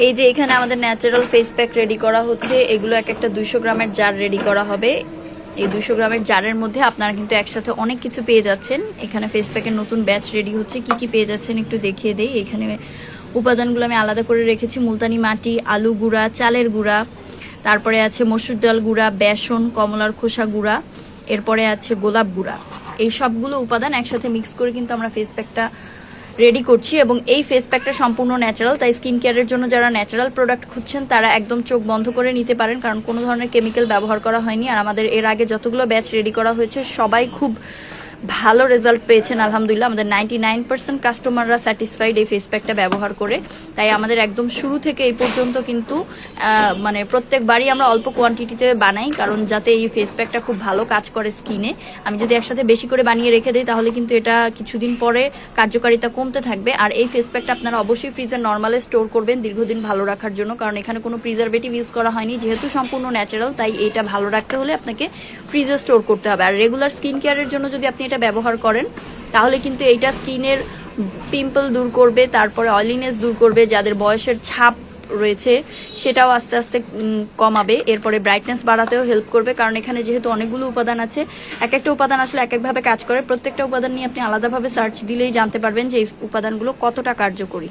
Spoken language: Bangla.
এই যে এখানে আমাদের ন্যাচারাল ফেস প্যাক রেডি করা হচ্ছে, এগুলো এক একটা দুইশো গ্রামের জার রেডি করা হবে। এই দুশো গ্রামের জারের মধ্যে আপনারা কিন্তু একসাথে অনেক কিছু পেয়ে যাচ্ছেন। এখানে ফেস প্যাকের নতুন ব্যাচ রেডি হচ্ছে, কি কি পেয়ে যাচ্ছেন একটু দেখিয়ে দেই। এখানে উপাদানগুলো আমি আলাদা করে রেখেছি, মুলতানি মাটি, আলু গুঁড়া, চালের গুঁড়া। তারপরে আছে মসুর ডাল গুঁড়া, বেসন, কমলার খোসা গুঁড়া। এরপরে আছে গোলাপ গুঁড়া। এই সবগুলো উপাদান একসাথে মিক্স করে কিন্তু আমরা ফেস প্যাকটা রেডি করছি এবং এই ফেস প্যাকটা সম্পূর্ণ ন্যাচারাল তাই স্কিন কেয়ারের জন্য যারা ন্যাচারাল প্রোডাক্ট খুঁজছেন, তারা একদম চোখ বন্ধ করে নিতে পারেন, কারণ কোনো ধরনের কেমিক্যাল ব্যবহার করা হয়নি। আর আমাদের এর আগে যতগুলো ব্যাচ রেডি করা হয়েছে, সবাই খুব ভালো রেজাল্ট পেয়েছেন, আলহামদুলিল্লাহ। আমাদের নাইনটি নাইন পার্সেন্ট কাস্টমাররা স্যাটিসফাইড এই ফেস প্যাকটা ব্যবহার করে। তাই আমাদের একদম শুরু থেকে এই পর্যন্ত কিন্তু মানে প্রত্যেকবারই আমরা অল্প কোয়ান্টিটিতে বানাই, কারণ যাতে এই ফেস প্যাকটা খুব ভালো কাজ করে স্কিনে আমি যদি একসাথে বেশি করে বানিয়ে রেখে দিই, তাহলে কিন্তু এটা কিছুদিন পরে কার্যকারিতা কমতে থাকবে। আর এই ফেস প্যাকটা আপনারা অবশ্যই ফ্রিজের নর্মালে স্টোর করবেন দীর্ঘদিন ভালো রাখার জন্য, কারণ এখানে কোনো প্রিজারভেটিভ ইউজ করা হয়নি। যেহেতু সম্পূর্ণ ন্যাচারাল তাই এটা ভালো রাখতে হলে আপনাকে ফ্রিজে স্টোর করতে হবে। আর রেগুলার স্কিন কেয়ারের জন্য যদি আপনি এটা ব্যবহার করেন, তাহলে কিন্তু এইটা স্কিনের পিম্পল দূর করবে, তারপরে অয়েলিনেস দূর করবে, যাদের বয়সের ছাপ রয়েছে সেটাও আস্তে আস্তে কমাবে। এরপরে ব্রাইটনেস বাড়াতেও হেল্প করবে, কারণ এখানে যেহেতু অনেকগুলো উপাদান আছে এক একটা উপাদান আসলে এক একভাবে কাজ করে। প্রত্যেকটা উপাদান নিয়ে আপনি আলাদাভাবে সার্চ দিলেই জানতে পারবেন যে এই উপাদানগুলো কতটা কার্যকরী।